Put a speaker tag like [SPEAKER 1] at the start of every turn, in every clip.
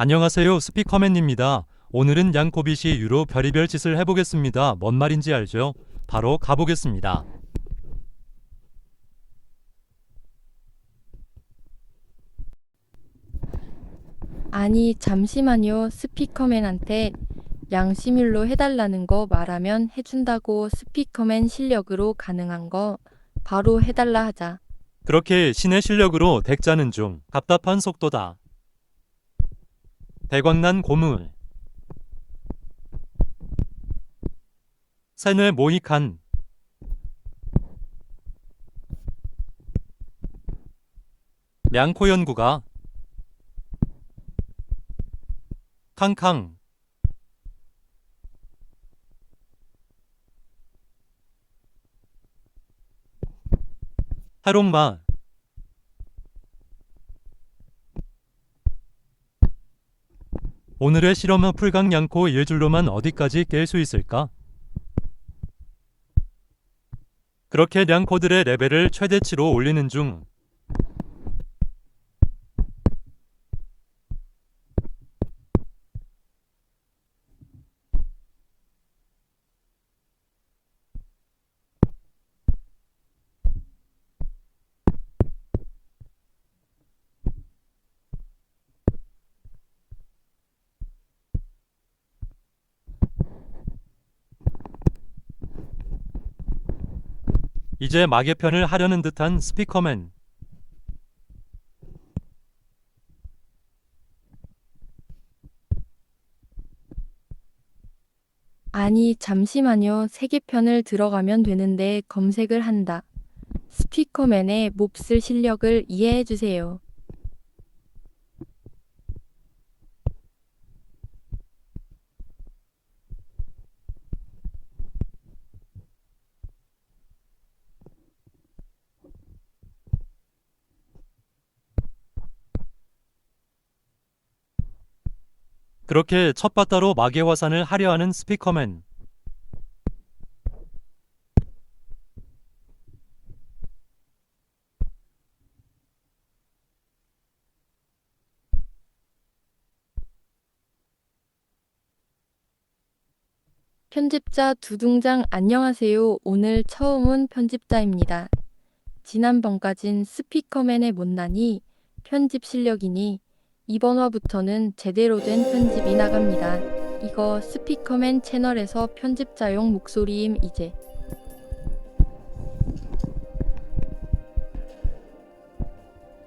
[SPEAKER 1] 안녕하세요. 스피커맨입니다. 오늘은 양코빗이 유로 별의별 짓을 해보겠습니다. 뭔 말인지 알죠? 바로 가보겠습니다.
[SPEAKER 2] 아니, 잠시만요. 스피커맨한테 양심일로 해달라는 거 말하면 해준다고 스피커맨 실력으로 가능한 거 바로 해달라 하자.
[SPEAKER 1] 그렇게 신의 실력으로 덱 짜는 중 답답한 속도다. 대광난 고물 세뇌 모이칸 량코 연구가. 캉캉. 하롱마 오늘의 실험은 풀강 양코 일줄로만 어디까지 깰 수 있을까? 그렇게 량코들의 레벨을 최대치로 올리는 중 이제 마개편을 하려는 듯한 스피커맨
[SPEAKER 2] 아니, 잠시만요. 세계편을 들어가면 되는데 검색을 한다. 스피커맨의 몹쓸 실력을 이해해 주세요.
[SPEAKER 1] 그렇게 첫 바다로 마개화산을 하려 하는 스피커맨
[SPEAKER 2] 편집자 두둥장 안녕하세요. 오늘 처음은 편집자입니다. 지난번까진 스피커맨의 못난이 편집 실력이니 이번 화부터는 제대로 된 편집이 나갑니다. 이거 스피커맨 채널에서 편집자용 목소리임 이제.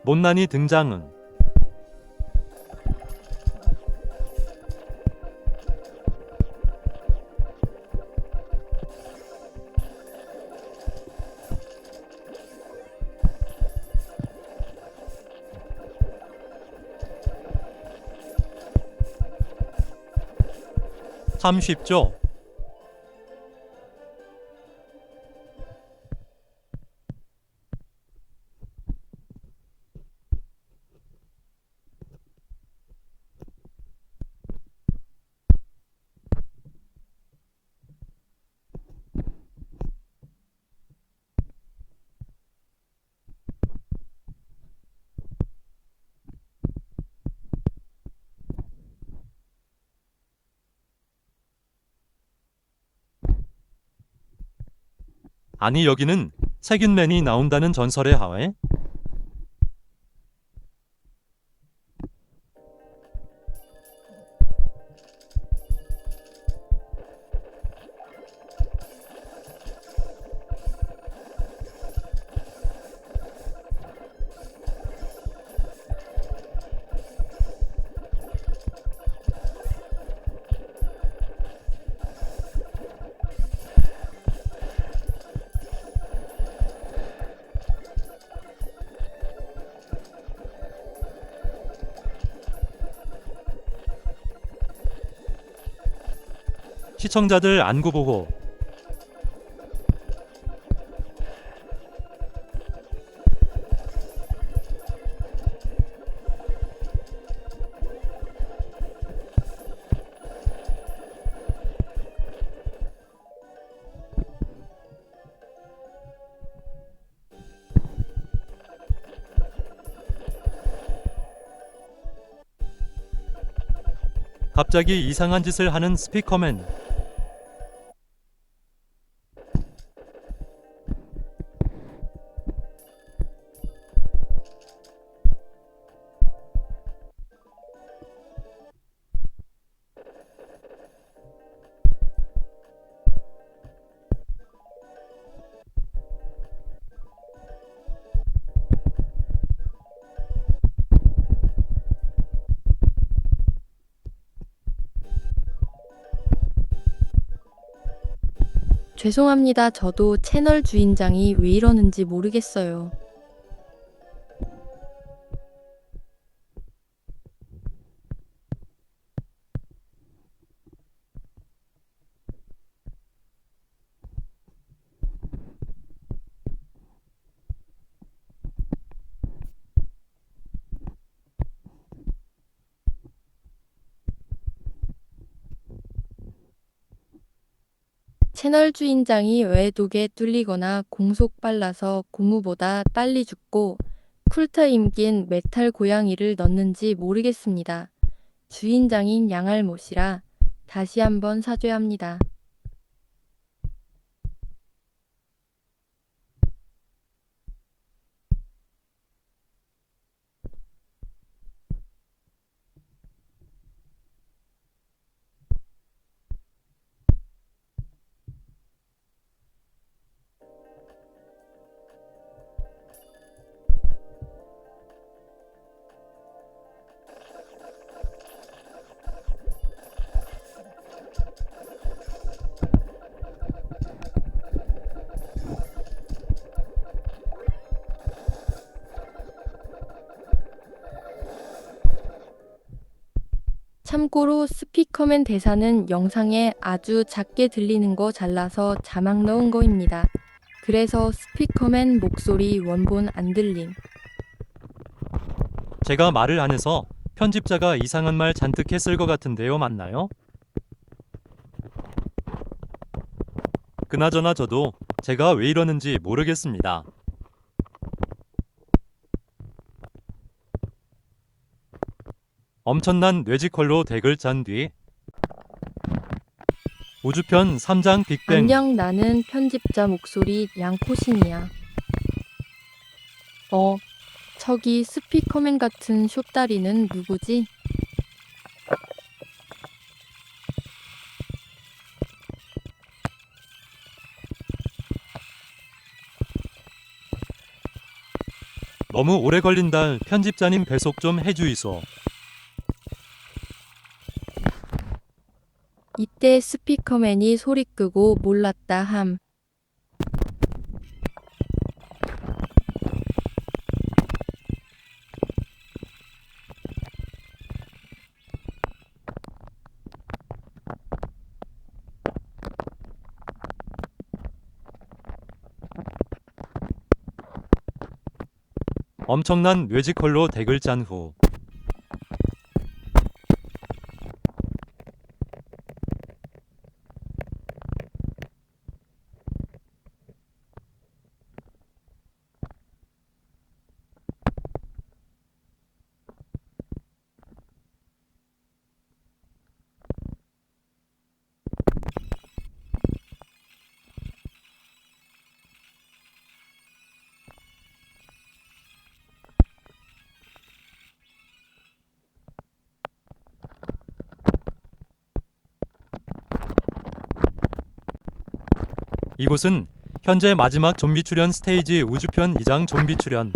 [SPEAKER 1] 못난이 등장은 참쉽 아니 여기는 세균맨이 나온다는 전설의 하에 시청자들 안구 보고. 갑자기 이상한 짓을 하는 스피커맨.
[SPEAKER 2] 죄송합니다. 저도 채널 주인장이 왜 이러는지 모르겠어요. 채널 주인장이 왜 독에 뚫리거나 공속 빨라서 고무보다 빨리 죽고 쿨타임 낀 메탈 고양이를 넣는지 모르겠습니다. 주인장인 양알못이라 다시 한번 사죄합니다. 참고로 스피커맨 대사는 영상에 아주 작게 들리는 거 잘라서 자막 넣은 거입니다. 그래서 스피커맨 목소리 원본 안 들림.
[SPEAKER 1] 제가 말을 안 해서 편집자가 이상한 말 잔뜩 했을 것 같은데요. 맞나요? 그나저나 저도 제가 왜 이러는지 모르겠습니다. 엄청난 뇌지컬로 덱을 짠 뒤 우주편 3장 빅뱅
[SPEAKER 2] 안녕 나는 편집자 목소리 양코신이야. 어, 저기 스피커맨 같은 숍다리는 누구지?
[SPEAKER 1] 너무 오래 걸린다. 편집자님 배속 좀 해주이소.
[SPEAKER 2] 이때 스피커맨이 소리 끄고 몰랐다 함.
[SPEAKER 1] 엄청난 뇌지컬로 덱을 짠 후 이곳은 현재 마지막 좀비 출연 스테이지 우주편 2장 좀비 출연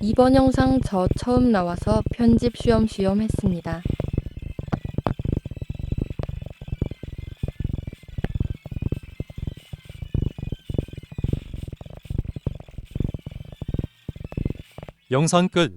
[SPEAKER 2] 이번 영상 저 처음 나와서 편집 쉬엄쉬엄 했습니다.
[SPEAKER 1] 영상 끝